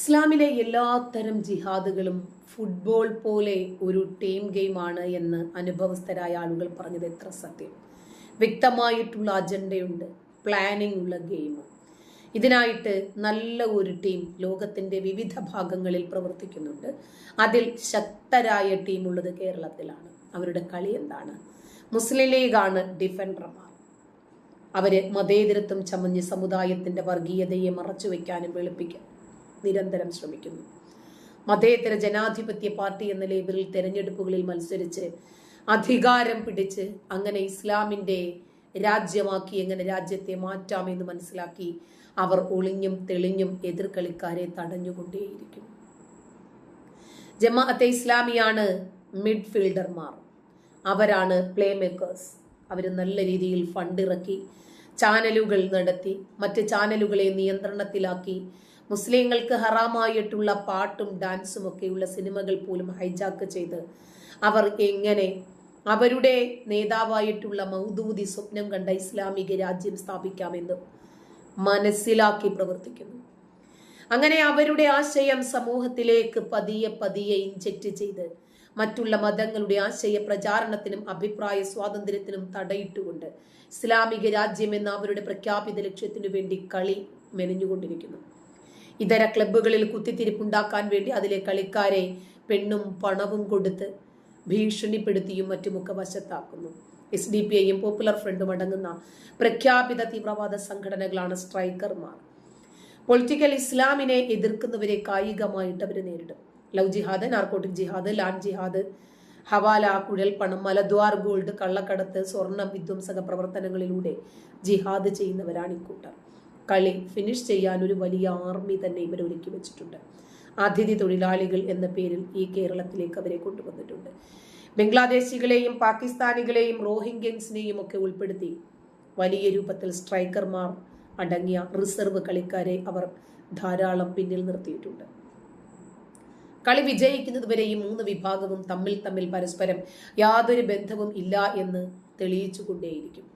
ഇസ്ലാമിലെ എല്ലാത്തരം ജിഹാദുകളും ഫുട്ബോൾ പോലെ ഒരു ടീം ഗെയിമാണ് എന്ന് അനുഭവസ്ഥരായ ആളുകൾ പറഞ്ഞത് എത്ര സത്യം. വ്യക്തമായിട്ടുള്ള അജണ്ടയുണ്ട് പ്ലാനിംഗ് ഉള്ള ഗെയിം ഇതിനായിട്ട് നല്ല ഒരു ടീം ലോകത്തിന്റെ വിവിധ ഭാഗങ്ങളിൽ പ്രവർത്തിക്കുന്നുണ്ട്. അതിൽ ശക്തരായ ടീം കേരളത്തിലാണ്. അവരുടെ കളി എന്താണ്? മുസ്ലിം ലീഗാണ് ഡിഫൻഡർമാർ അവർ മതേതരത്വം ചമഞ്ഞ് സമുദായത്തിന്റെ വർഗീയതയെ മറച്ചു വെക്കാനും വെളുപ്പിക്കാൻ നിരന്തരം ശ്രമിക്കുന്നു. മതേതര ജനാധിപത്യ പാർട്ടി എന്ന ലേബലിൽ തെരഞ്ഞെടുപ്പുകളിൽ മത്സരിച്ച് അധികാരം പിടിച്ച് അങ്ങനെ ഇസ്ലാമിന്റെ രാജ്യമാക്കി എങ്ങനെ രാജ്യത്തെ മാറ്റാമെന്ന് മനസ്സിലാക്കി അവർ ഒളിഞ്ഞും തെളിഞ്ഞും എതിർ കളിക്കാരെ തടഞ്ഞുകൊണ്ടേയിരിക്കും. ജമാഅത്തെ ഇസ്ലാമിയാണ് മിഡ്ഫീൽഡർമാർ. അവരാണ് പ്ലേ മേക്കേഴ്സ് അവർ നല്ല രീതിയിൽ ഫണ്ടിറക്കി ചാനലുകൾ നടത്തി മറ്റ് ചാനലുകളെ നിയന്ത്രണത്തിലാക്കി മുസ്ലിങ്ങൾക്ക് ഹറാമായിട്ടുള്ള പാട്ടും ഡാൻസും ഒക്കെയുള്ള സിനിമകൾ പോലും ഹൈജാക്ക് ചെയ്ത് അവർ എങ്ങനെ അവരുടെ നേതാവായിട്ടുള്ള മൗദൂദി സ്വപ്നം കണ്ട ഇസ്ലാമിക രാജ്യം സ്ഥാപിക്കാമെന്ന് മനസ്സിലാക്കി പ്രവർത്തിക്കുന്നു. അങ്ങനെ അവരുടെ ആശയം സമൂഹത്തിലേക്ക് പതിയെ പതിയെ ഇൻജക്റ്റ് ചെയ്ത് മറ്റുള്ള മതങ്ങളുടെ ആശയ പ്രചാരണത്തിനും അഭിപ്രായ സ്വാതന്ത്ര്യത്തിനും തടയിട്ടുകൊണ്ട് ഇസ്ലാമിക രാജ്യം എന്ന അവരുടെ പ്രഖ്യാപിത ലക്ഷ്യത്തിനു വേണ്ടി കളി മെനഞ്ഞുകൊണ്ടിരിക്കുന്നു. ഇതര ക്ലബ്ബുകളിൽ കുത്തിത്തിരിപ്പുണ്ടാക്കാൻ വേണ്ടി അതിലെ കളിക്കാരെ പെണ്ണും പണവും കൊടുത്ത് ഭീഷണിപ്പെടുത്തിയും മറ്റുമൊക്കെ വശത്താക്കുന്നു. എസ് ഡി പി ഐയും പോപ്പുലർ ഫ്രണ്ടും അടങ്ങുന്ന പ്രഖ്യാപിത തീവ്രവാദ സംഘടനകളാണ് സ്ട്രൈക്കർമാർ. പൊളിറ്റിക്കൽ ഇസ്ലാമിനെ എതിർക്കുന്നവരെ കായികമായിട്ട് അവർ നേരിടും. Love jihad narcotic jihad land jihad hawala കുഴൽപ്പണം മലദ്വാർ ഗോൾഡ് കള്ളക്കടത്ത് സ്വർണം വിധ്വംസക പ്രവർത്തനങ്ങളിലൂടെ ജിഹാദ് ചെയ്യുന്നവരാണ് ഇക്കൂട്ടർ. കളി ഫിനിഷ് ചെയ്യാൻ ഒരു വലിയ ആർമി തന്നെ ഇവർ ഒരുക്കി വെച്ചിട്ടുണ്ട്. അതിഥി തൊഴിലാളികൾ എന്ന പേരിൽ ഈ കേരളത്തിലേക്ക് അവരെ കൊണ്ടുവന്നിട്ടുണ്ട്. ബംഗ്ലാദേശികളെയും പാകിസ്ഥാനികളെയും റോഹിംഗ്യൻസിനെയും ഒക്കെ ഉൾപ്പെടുത്തി വലിയ രൂപത്തിൽ സ്ട്രൈക്കർമാർ അടങ്ങിയ റിസർവ് കളിക്കാരെ അവർ ധാരാളം പിന്നിൽ നിർത്തിയിട്ടുണ്ട്. കളി വിജയിക്കുന്നത് വരെ ഈ മൂന്ന് വിഭാഗവും തമ്മിൽ തമ്മിൽ പരസ്പരം യാതൊരു ബന്ധവും ഇല്ല എന്ന് തെളിയിച്ചുകൊണ്ടേയിരിക്കും.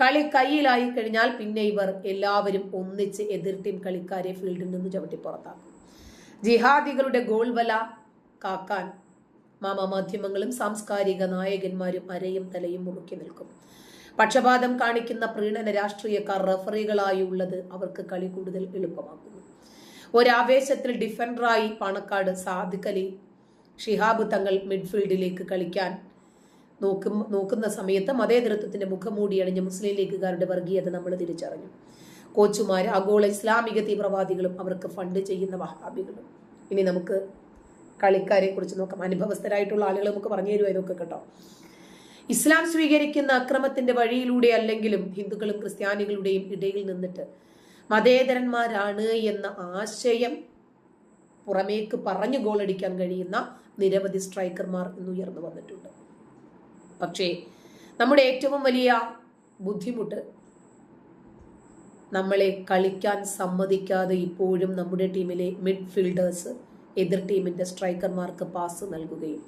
കളി കയ്യിലായി കഴിഞ്ഞാൽ പിന്നെ ഇവർ എല്ലാവരും ഒന്നിച്ച് എതിർ ടീം കളിക്കാരെ ഫീൽഡിൽ നിന്ന് ചവിട്ടി പുറത്താക്കും. ജിഹാദികളുടെ ഗോൾ വല കാക്കാൻ മാമാധ്യമങ്ങളും സാംസ്കാരിക നായകന്മാരും അരയും തലയും മുറുക്കി നിൽക്കും. പക്ഷപാതം കാണിക്കുന്ന പ്രീണന രാഷ്ട്രീയക്കാർ റഫറികളായി ഉള്ളത് അവർക്ക് കളി കൂടുതൽ എളുപ്പമാക്കുന്നു. ഒരാവേശത്തിൽ ഡിഫൻഡറായി പണക്കാട് സാദിഖലി ഷിഹാബ് തങ്ങൾ മിഡ്ഫീൽഡിലേക്ക് കളിക്കാൻ നോക്കും നോക്കുന്ന സമയത്ത് മതേതരത്വത്തിന്റെ മുഖംമൂടി അണിഞ്ഞ മുസ്ലിം ലീഗുകാരുടെ വർഗീയത നമ്മൾ തിരിച്ചറിഞ്ഞു. കോച്ചുമാർ ആഗോള ഇസ്ലാമിക തീവ്രവാദികളും അവർക്ക് ഫണ്ട് ചെയ്യുന്ന വഹാബികളും. ഇനി നമുക്ക് കളിക്കാരെ കുറിച്ച് നോക്കാം. അനുഭവസ്ഥരായിട്ടുള്ള ആളുകൾ നമുക്ക് പറഞ്ഞു തരുമോ ഇതൊക്കെ കേട്ടോ. ഇസ്ലാം സ്വീകരിക്കുന്ന അക്രമത്തിന്റെ വഴിയിലൂടെ അല്ലെങ്കിലും ഹിന്ദുക്കളും ക്രിസ്ത്യാനികളുടെയും ഇടയിൽ നിന്നിട്ട് മതേതരന്മാരാണ് എന്ന ആശയം പുറമേക്ക് പറഞ്ഞു ഗോളടിക്കാൻ കഴിയുന്ന നിരവധി സ്ട്രൈക്കർമാർ ഇന്ന് ഉയർന്നു വന്നിട്ടുണ്ട്. പക്ഷേ നമ്മുടെ ഏറ്റവും വലിയ ബുദ്ധിമുട്ട് നമ്മളെ കളിക്കാൻ സമ്മതിക്കാതെ ഇപ്പോഴും നമ്മുടെ ടീമിലെ മിഡ്ഫീൽഡേഴ്സ് എതിർ ടീമിന്റെ സ്ട്രൈക്കർമാർക്ക് പാസ് നൽകുകയും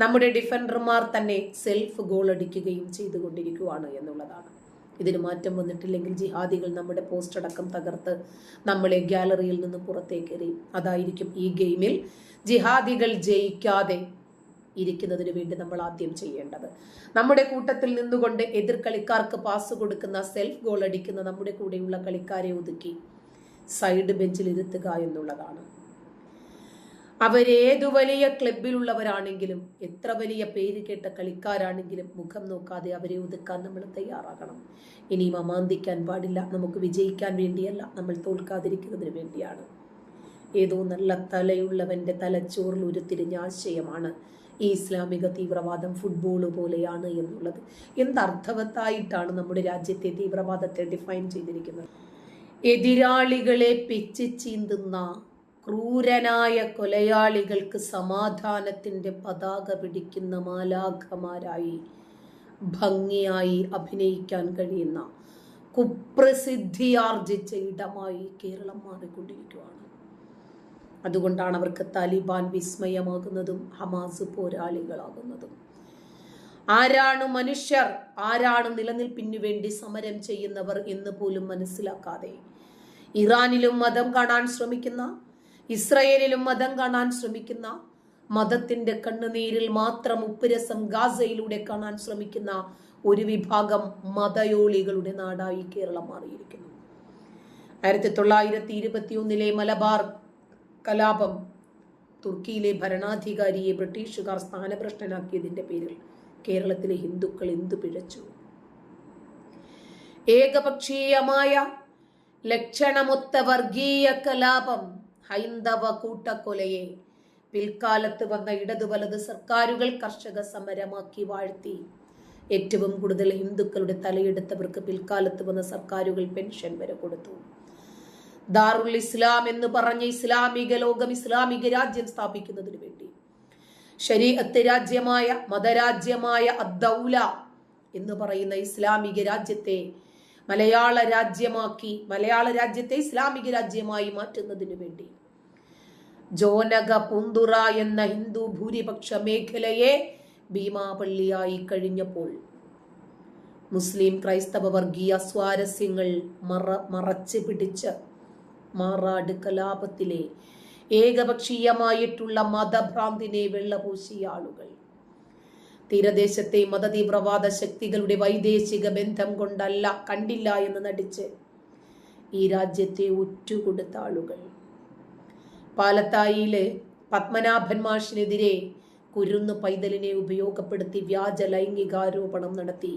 നമ്മുടെ ഡിഫൻഡർമാർ തന്നെ സെൽഫ് ഗോൾ അടിക്കുകയും ചെയ്തുകൊണ്ടിരിക്കുകയാണ് എന്നുള്ളതാണ്. ഇതിന് മാറ്റം വന്നിട്ടില്ലെങ്കിൽ ജിഹാദികൾ നമ്മുടെ പോസ്റ്റ് അടക്കം തകർത്ത് നമ്മളെ ഗ്യാലറിയിൽ നിന്ന് പുറത്തേക്ക് എറിയും അതായിരിക്കും ഈ ഗെയിമിൽ ജിഹാദികൾ ജയിക്കാതെ ഇരിക്കുന്നതിന് വേണ്ടി നമ്മൾ ആദ്യം ചെയ്യേണ്ടത്. നമ്മുടെ കൂട്ടത്തിൽ നിന്നുകൊണ്ട് എതിർ കളിക്കാർക്ക് പാസ് കൊടുക്കുന്ന സെൽഫ് ഗോൾ അടിക്കുന്ന നമ്മുടെ കൂടെയുള്ള കളിക്കാരെ ഒതുക്കി സൈഡ് ബെഞ്ചിൽ ഇരുത്തുക എന്നുള്ളതാണ്. അവരേതു വലിയ ക്ലബിലുള്ളവരാണെങ്കിലും എത്ര വലിയ പേര് കേട്ട കളിക്കാരാണെങ്കിലും മുഖം നോക്കാതെ അവരെ ഒതുക്കാൻ നമ്മൾ തയ്യാറാകണം. ഇനിയും അമാന്തിക്കാൻ പാടില്ല നമുക്ക് വിജയിക്കാൻ വേണ്ടിയല്ല നമ്മൾ തോൽക്കാതിരിക്കുന്നതിന് വേണ്ടിയാണ്. ഏതോ നല്ല തലയുള്ളവന്റെ തലച്ചോറിൽ ഉരുത്തിരിഞ്ഞ ആശയമാണ് ഈ ഇസ്ലാമിക തീവ്രവാദം ഫുട്ബോൾ പോലെയാണ് എന്നുള്ളത്. എന്തർത്ഥവത്തായിട്ടാണ് നമ്മുടെ രാജ്യത്തെ തീവ്രവാദത്തെ ഡിഫൈൻ ചെയ്തിരിക്കുന്നത്? എതിരാളികളെ പിച്ച് ചീന്തുന്ന ക്രൂരനായ കൊലയാളികൾക്ക് സമാധാനത്തിന്റെ പതാക പിടിക്കുന്ന മാലാഖമാരായി ഭംഗിയായി അഭിനയിക്കാൻ കഴിയുന്ന കുപ്രസിദ്ധിയാർജിച്ച ഇടമായി കേരളം മാറിക്കൊണ്ടിരിക്കുകയാണ്. അതുകൊണ്ടാണ് അവർക്ക് താലിബാൻ വിസ്മയമാകുന്നതും ഹമാസ് പോരാളികളാകുന്നതും. ആരാണ് മനുഷ്യർ? ആരാണ് നിലനിൽപ്പിനു വേണ്ടി സമരം ചെയ്യുന്നവർ എന്ന് പോലും മനസ്സിലാക്കാതെ ഇറാനിലും മതം കാണാൻ ശ്രമിക്കുന്ന ഇസ്രയേലിലും മതം കാണാൻ ശ്രമിക്കുന്ന മതത്തിന്റെ കണ്ണുനീരിൽ മാത്രം ഉപ്പുരസം ഗാസയിലൂടെ കാണാൻ ശ്രമിക്കുന്ന ഒരു വിഭാഗം മതയോളികളുടെ നാടായി കേരളം മാറിയിരിക്കുന്നു. ആയിരത്തി തൊള്ളായിരത്തി ഇരുപത്തി ഒന്നിലെ മലബാർ കലാപം. തുർക്കിയിലെ ഭരണാധികാരിയെ ബ്രിട്ടീഷുകാർ സ്ഥാനഭ്രഷ്ടനാക്കിയതിന്റെ പേരിൽ കേരളത്തിലെ ഹിന്ദുക്കൾ എന്തു പിഴച്ചു? ഏകപക്ഷീയമായ ലക്ഷണമൊത്ത വർഗീയ കലാപം ഹൈന്ദവ കൂട്ടക്കൊലയെ പിൽക്കാലത്ത് വന്ന ഇടതു വലത് സർക്കാരുകൾ കർഷക സമരമാക്കി വാഴ്ത്തി. ഏറ്റവും കൂടുതൽ ഹിന്ദുക്കളുടെ തലയെടുത്തവർക്ക് പിൽക്കാലത്ത് വന്ന സർക്കാരുകൾ പെൻഷൻ വരെ കൊടുത്തു. ദാറുൽ ഇസ്ലാം എന്ന് പറഞ്ഞ് ഇസ്ലാമിക ലോകം ഇസ്ലാമിക രാജ്യം സ്ഥാപിക്കുന്നതിന് വേണ്ടി. ശരീഅത്ത് രാജ്യമായ മതരാജ്യമായ അദ്ദൗല എന്ന് പറയുന്ന ഇസ്ലാമിക രാജ്യത്തെ മലയാള രാജ്യമാക്കി മലയാള രാജ്യത്തെ ഇസ്ലാമിക രാജ്യമായി മാറ്റുന്നതിന് വേണ്ടി. ജോനക പൂന്തുറ എന്ന ഹിന്ദു ഭൂരിപക്ഷ മേഖലയെ ഭീമാപള്ളിയായി കഴിഞ്ഞപ്പോൾ മുസ്ലിം ക്രൈസ്തവ വർഗീയ സ്വാരസ്യങ്ങൾ മറ മറച്ച് പിടിച്ച് മാറാട് കലാപത്തിലെ ഏകപക്ഷീയമായിട്ടുള്ള മതഭ്രാന്തിനെ വെള്ളപൂശിയ ആളുകൾ. തീരദേശത്തെ മതതീവ്രവാദ ശക്തികളുടെ വൈദേശിക ബന്ധം കൊണ്ടല്ല കണ്ടില്ല എന്ന് നടിച്ച് ഈ രാജ്യത്തെ ഉറ്റുകൊടുത്ത ആളുകൾ. പാലത്തായിലെ പത്മനാഭൻ മാഷിനെതിരെ കുരുന്നു പൈതലിനെ ഉപയോഗപ്പെടുത്തി വ്യാജ ലൈംഗികാരോപണം നടത്തി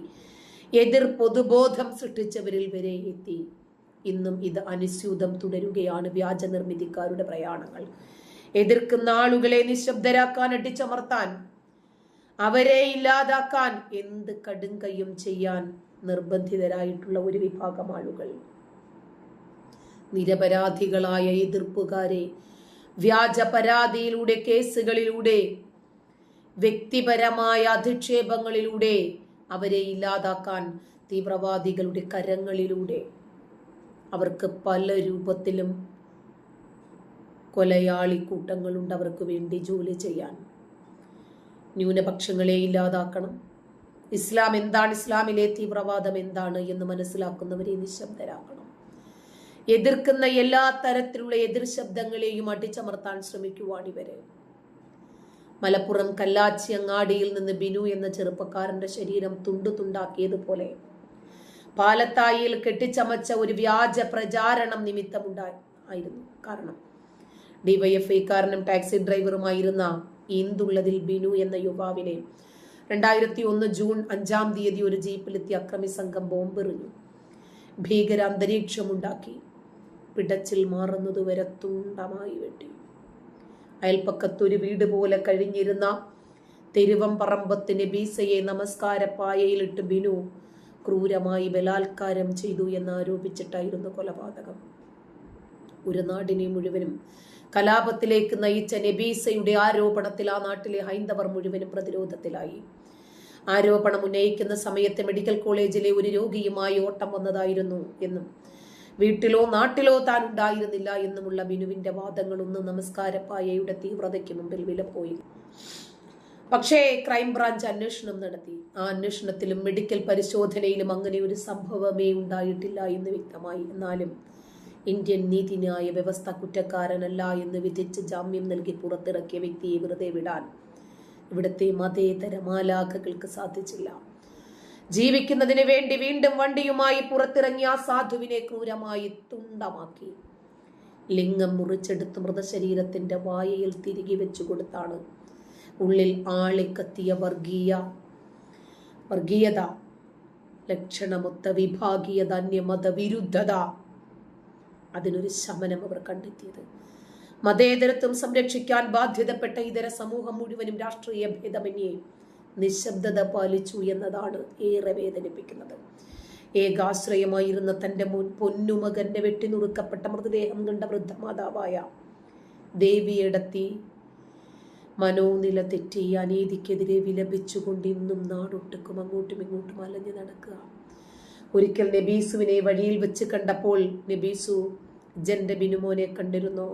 എതിർ പൊതുബോധം സൃഷ്ടിച്ചവരിൽ വരെ എത്തി. ഇന്നും ഇത് അനുസ്യൂതം തുടരുകയാണ് വ്യാജ നിർമ്മിതിക്കാരുടെ പ്രയാണങ്ങൾ. എതിർക്കുന്ന ആളുകളെ നിശബ്ദരാക്കാൻ അടിച്ചമർത്താൻ അവരെ ഇല്ലാതാക്കാൻ എന്ത് കടുങ്കയും ചെയ്യാൻ നിർബന്ധിതരായിട്ടുള്ള ഒരു വിഭാഗം ആളുകൾ. നിരപരാധികളായ എതിർപ്പുകാരെ വ്യാജ പരാതിയിലൂടെ കേസുകളിലൂടെ വ്യക്തിപരമായ അധിക്ഷേപങ്ങളിലൂടെ അവരെ ഇല്ലാതാക്കാൻ തീവ്രവാദികളുടെ കരങ്ങളിലൂടെ അവർക്ക് പല രൂപത്തിലും കൊലയാളി കൂട്ടങ്ങളുണ്ട് അവർക്ക് വേണ്ടി ജോലി ചെയ്യാൻ. ന്യൂനപക്ഷങ്ങളെ ഇല്ലാതാക്കണം. ഇസ്ലാം എന്താണ്? ഇസ്ലാമിലെ തീവ്രവാദം എന്താണ് എന്ന് മനസ്സിലാക്കുന്നവരെ നിശബ്ദരാക്കണം. എതിർക്കുന്ന എല്ലാ തരത്തിലുള്ള എതിർ ശബ്ദങ്ങളെയും അടിച്ചമർത്താൻ ശ്രമിക്കുവാൻ ഇവരെ. മലപ്പുറം കല്ലാച്ചി അങ്ങാടിയിൽ നിന്ന് ബിനു എന്ന ചെറുപ്പക്കാരന്റെ ശരീരം തുണ്ടു തുണ്ടാക്കിയതുപോലെ പാലത്തായിയിൽ കെട്ടിച്ചമച്ച ഒരു വ്യാജ പ്രചാരണം നിമിത്തമുണ്ടായി ആയിരുന്നു. കാരണം ഡിവൈഎഫ്ഐക്കാരനും ടാക്സി ഡ്രൈവറുമായിരുന്ന ഇന്ദുള്ളതിൽ ബിനു എന്ന യുവാവിനെ രണ്ടായിരത്തി ഒന്ന് ജൂൺ അഞ്ചാം തീയതി ഒരു ജീപ്പിലെത്തി അക്രമി സംഘം ബോംബെറിഞ്ഞു. ഭീകര അന്തരീക്ഷമുണ്ടാക്കി പിടച്ചിൽ മാറുന്നതുവരെ തുണ്ടമായി വെട്ടി. അയൽപ്പക്കത്തൊരു വീട് പോലെ കഴിഞ്ഞിരുന്ന തെരുവംപറമ്പത്തിന് ബീസയെ നമസ്കാര പായയിലിട്ട് ബിനു ക്രൂരമായി ബലാത്കാരം ചെയ്തു എന്നാരോപിച്ചിട്ടായിരുന്നു കൊലപാതകം. ഒരു നാടിനെ മുഴുവനും കലാപത്തിലേക്ക് നയിച്ച നബീസയുടെ ആരോപണത്തിൽ ആ നാട്ടിലെ ഹൈന്ദവർ മുഴുവനും പ്രതിരോധത്തിലായി. ആരോപണം ഉന്നയിക്കുന്ന സമയത്ത് മെഡിക്കൽ കോളേജിലെ ഒരു രോഗിയുമായി ഓട്ടം വന്നതായിരുന്നു എന്നും വീട്ടിലോ നാട്ടിലോ താൻ ഉണ്ടായിരുന്നില്ല എന്നുമുള്ള ബിനുവിന്റെ വാദങ്ങളൊന്നും നമസ്കാരപ്പായയുടെ തീവ്രതയ്ക്ക് മുമ്പിൽ വിലപ്പോയി. പക്ഷേ ക്രൈംബ്രാഞ്ച് അന്വേഷണം നടത്തി. ആ അന്വേഷണത്തിലും മെഡിക്കൽ പരിശോധനയിലും അങ്ങനെ ഒരു സംഭവമേ ഉണ്ടായിട്ടില്ല എന്ന് വ്യക്തമായി. എന്നാലും ഇന്ത്യൻ നീതിന്യായ വ്യവസ്ഥ കുറ്റക്കാരനല്ല എന്ന് വിധിച്ച് ജാമ്യം നൽകി പുറത്തിറക്കിയ വ്യക്തിയെ വെറുതെ വിടാൻ ഇവിടുത്തെ മതേതര മാലാഖകൾക്ക് സാധിച്ചില്ല. ജീവിക്കുന്നതിന് വേണ്ടി വീണ്ടും വണ്ടിയുമായി പുറത്തിറങ്ങിയ ആ സാധുവിനെ ക്രൂരമായി തുണ്ടമാക്കി. ലിംഗം മുറിച്ചെടുത്ത് മൃതശരീരത്തിന്റെ വായയിൽ തിരികെ വെച്ചു കൊടുത്താണ് ഉള്ളിൽ ആളിക്കത്തിയ വർഗീയ വർഗീയത ലക്ഷണമൊത്ത വിഭാഗീയത അന്യമതവിരുദ്ധത അതിനൊരു ശമനം അവർ കണ്ടെത്തിയത്. മതേതരത്വം സംരക്ഷിക്കാൻ ബാധ്യതപ്പെട്ട ഇതര സമൂഹം മുഴുവനും രാഷ്ട്രീയ ഭേദമന്യേ നിശബ്ദത പാലിച്ചു എന്നതാണ് ഏറെ വേദനിപ്പിക്കുന്നത്. ഏകാശ്രയമായിരുന്ന തന്റെ മുൻ പൊന്നുമകന്റെ വെട്ടിനുറുക്കപ്പെട്ട മൃതദേഹം കണ്ട വൃദ്ധമാതാവായ ദേവിയടത്തി മനോനില തെറ്റി അനീതിക്കെതിരെ വിലപിച്ചുകൊണ്ട് ഇന്നും നാടൊട്ടുക്കും അങ്ങോട്ടും ഇങ്ങോട്ടും അലഞ്ഞു നടക്കുക. ഒരിക്കൽ നബീസുവിനെ വഴിയിൽ വെച്ച് കണ്ടപ്പോൾ നബീസു ജന്റെ ബിനുമോനെ കണ്ടിരുന്നു?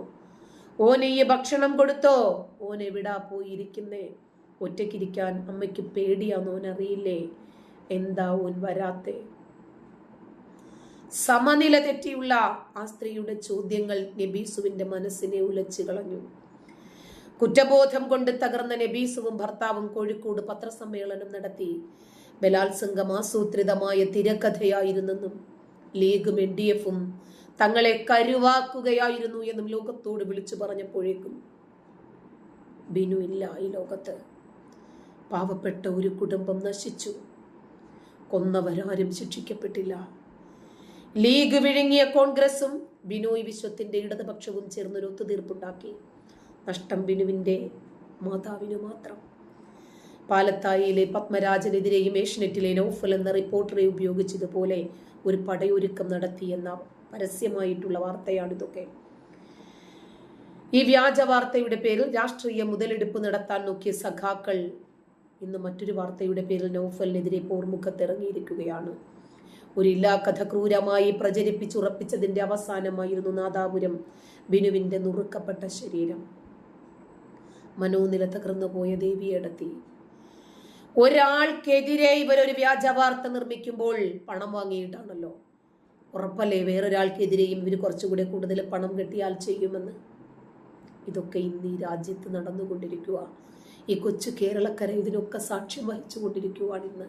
ഓനെ ഈ ഭക്ഷണം കൊടുത്തോ? ഓൻ എവിടാ പോയിരിക്കുന്നേ? ഒറ്റയ്ക്കിരിക്കാൻ അമ്മയ്ക്ക് പേടിയാന്ന് ഓനറിയില്ലേ? എന്താ ഓൻ വരാത്തെ? സമനില തെറ്റിയുള്ള ആ സ്ത്രീയുടെ ചോദ്യങ്ങൾ നബീസുവിന്റെ മനസ്സിനെ ഉലച്ചു കളഞ്ഞു. കുറ്റബോധം കൊണ്ട് തകർന്ന നബീസുവും ഭർത്താവും കോഴിക്കോട് പത്രസമ്മേളനം നടത്തി. ബലാത്സംഗം ആസൂത്രിതമായ തിരക്കഥയായിരുന്നെന്നും ലീഗും എൻ ഡി എഫും തങ്ങളെ കരുവാക്കുകയായിരുന്നു എന്നും ലോകത്തോട് വിളിച്ചു പറഞ്ഞപ്പോഴേക്കും ബിനു ഇല്ല ഈ ലോകത്ത്. പാവപ്പെട്ട ഒരു കുടുംബം നശിച്ചു. കൊന്നവരാരും ശിക്ഷിക്കപ്പെട്ടില്ല. ലീഗ് വിഴുങ്ങിയ കോൺഗ്രസും ബിനോയ് വിശ്വത്തിന്റെ ഇടതുപക്ഷവും ചേർന്നൊരു ഒത്തുതീർപ്പുണ്ടാക്കി. നഷ്ടം ബിനുവിന്റെ മാതാവിനു മാത്രം. പാലത്തായിയിലെ പത്മരാജനെതിരെയും ഏഷ്യനെറ്റിലെ നൗഫൽ എന്ന റിപ്പോർട്ടറെ ഉപയോഗിച്ചതുപോലെ ഒരു പടയൊരുക്കം നടത്തിയെന്ന പരസ്യമായിട്ടുള്ള വാർത്തയാണിതൊക്കെ. ഈ വ്യാജ വാർത്തയുടെ പേരിൽ രാഷ്ട്രീയ മുതലെടുപ്പ് നടത്താൻ നോക്കിയ സഖാക്കൾ ഇന്ന് മറ്റൊരു വാർത്തയുടെ പേരിൽ നൗഫലിനെതിരെ പോർമുഖത്തിറങ്ങിയിരിക്കുകയാണ്. ഒരു ഇല്ലാ കഥ ക്രൂരമായി പ്രചരിപ്പിച്ചുറപ്പിച്ചതിന്റെ അവസാനമായിരുന്നു നാദാപുരം ബിനുവിന്റെ നുറുക്കപ്പെട്ട ശരീരം. മനോനില തകർന്നു പോയ ദേവിയടത്തി. ഒരാൾക്കെതിരെ ഇവരൊരു വ്യാജ വാർത്ത നിർമ്മിക്കുമ്പോൾ പണം വാങ്ങിയിട്ടാണല്ലോ. ഉറപ്പല്ലേ? വേറൊരാൾക്കെതിരെയും ഇവർ കുറച്ചുകൂടെ കൂടുതൽ പണം കിട്ടിയാൽ ചെയ്യുമെന്ന്. ഇതൊക്കെ ഇന്ന് ഈ രാജ്യത്ത് നടന്നുകൊണ്ടിരിക്കുക ഈ കൊച്ചു കേരളക്കര ഇതിനൊക്കെ സാക്ഷ്യം വഹിച്ചുകൊണ്ടിരിക്കുവാണ് ഇന്ന്